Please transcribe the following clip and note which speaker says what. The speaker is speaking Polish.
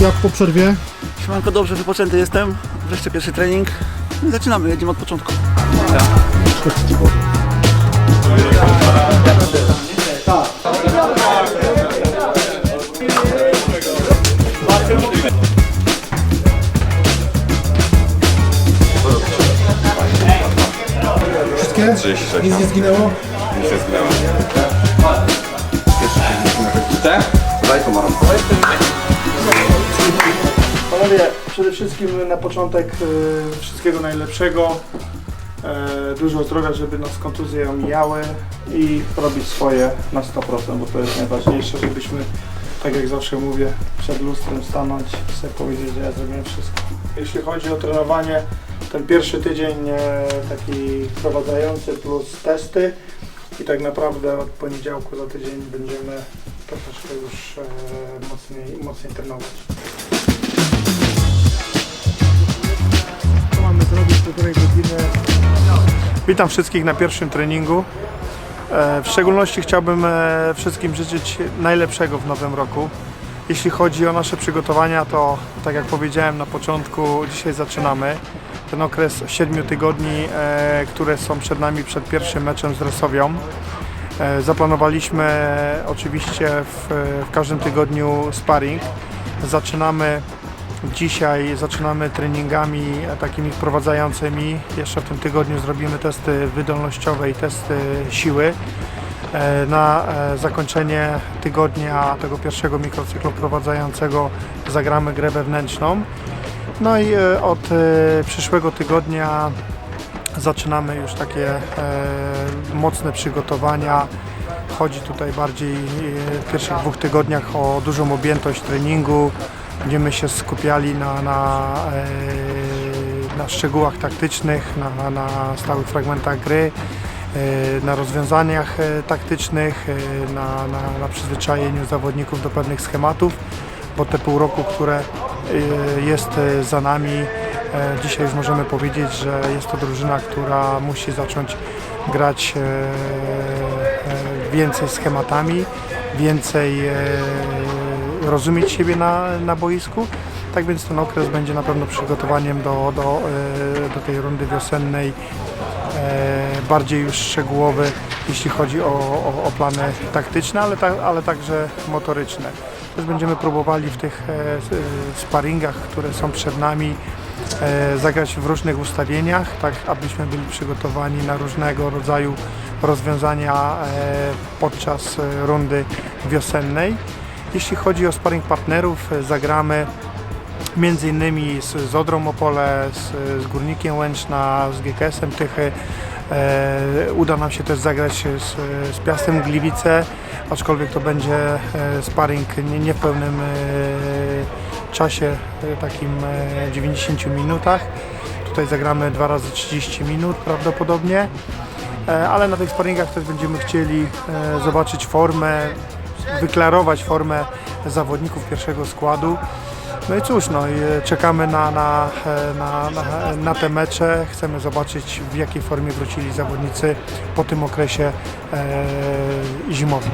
Speaker 1: Jak po przerwie?
Speaker 2: Siemanko, dobrze wypoczęty jestem. Wreszcie pierwszy trening. No Zaczynamy, jedziemy od początku.
Speaker 1: Wszystkie?
Speaker 3: 36.
Speaker 1: Nic nie zginęło?
Speaker 3: Się zginęła. Tak? Daj to
Speaker 4: przede wszystkim na początek e, wszystkiego najlepszego. E, dużo zdrowia, żeby nas kontuzje omijały i robić swoje na 100%, bo to jest najważniejsze, żebyśmy, tak jak zawsze mówię, przed lustrem stanąć i sobie powiedzieć, że ja zrobiłem wszystko. Jeśli chodzi o trenowanie, ten pierwszy tydzień e, taki wprowadzający plus testy i tak naprawdę od poniedziałku za tydzień będziemy troszeczkę już mocniej, mocniej trenować. Witam wszystkich na pierwszym treningu. E, W szczególności chciałbym e, wszystkim życzyć najlepszego w nowym roku. Jeśli chodzi o nasze przygotowania, to tak jak powiedziałem na początku, dzisiaj zaczynamy. Ten okres 7 tygodni, e, które są przed nami przed pierwszym meczem z Resowią. Zaplanowaliśmy oczywiście w, w każdym tygodniu sparring. Zaczynamy Dzisiaj zaczynamy treningami takimi wprowadzającymi. Jeszcze w tym tygodniu zrobimy testy wydolnościowe i testy siły. E, Na e, zakończenie tygodnia tego pierwszego mikrocyklu wprowadzającego zagramy grę wewnętrzną. No i e, od przyszłego tygodnia zaczynamy już takie mocne przygotowania. Chodzi tutaj bardziej w pierwszych dwóch tygodniach o dużą objętość treningu. Będziemy się skupiali na, na, e, na szczegółach taktycznych, na, na stałych fragmentach gry, e, na rozwiązaniach e, taktycznych, na, na, na przyzwyczajeniu zawodników do pewnych schematów, bo te pół roku, które jest za nami, dzisiaj już możemy powiedzieć, że jest to drużyna, która musi zacząć grać więcej schematami, więcej rozumieć siebie na, na boisku. Tak więc ten okres będzie na pewno przygotowaniem do, do, e, do tej rundy wiosennej, e, bardziej już szczegółowy, jeśli chodzi o, o, o plany taktyczne, ale, ta, ale także motoryczne. Też będziemy próbowali w tych e, sparingach, które są przed nami, zagrać w różnych ustawieniach, tak abyśmy byli przygotowani na różnego rodzaju rozwiązania podczas rundy wiosennej. Jeśli chodzi o sparring partnerów, e, zagramy innymi z, z Odrą Opole, z, z Górnikiem Łęczna, z GKS-em Tychy. E, uda nam się też zagrać z, z Piastem Gliwice, aczkolwiek to będzie e, sparring nie, nie w pełnym e, czasie, e, takim e, 90 minutach. Tutaj zagramy dwa razy 30 minut prawdopodobnie, e, ale na tych sparingach też będziemy chcieli e, zobaczyć formę, wyklarować formę zawodników pierwszego składu. No i cóż, no e, czekamy na, na, e, na, na, na te mecze. Chcemy zobaczyć w jakiej formie wrócili zawodnicy po tym okresie e, zimowym.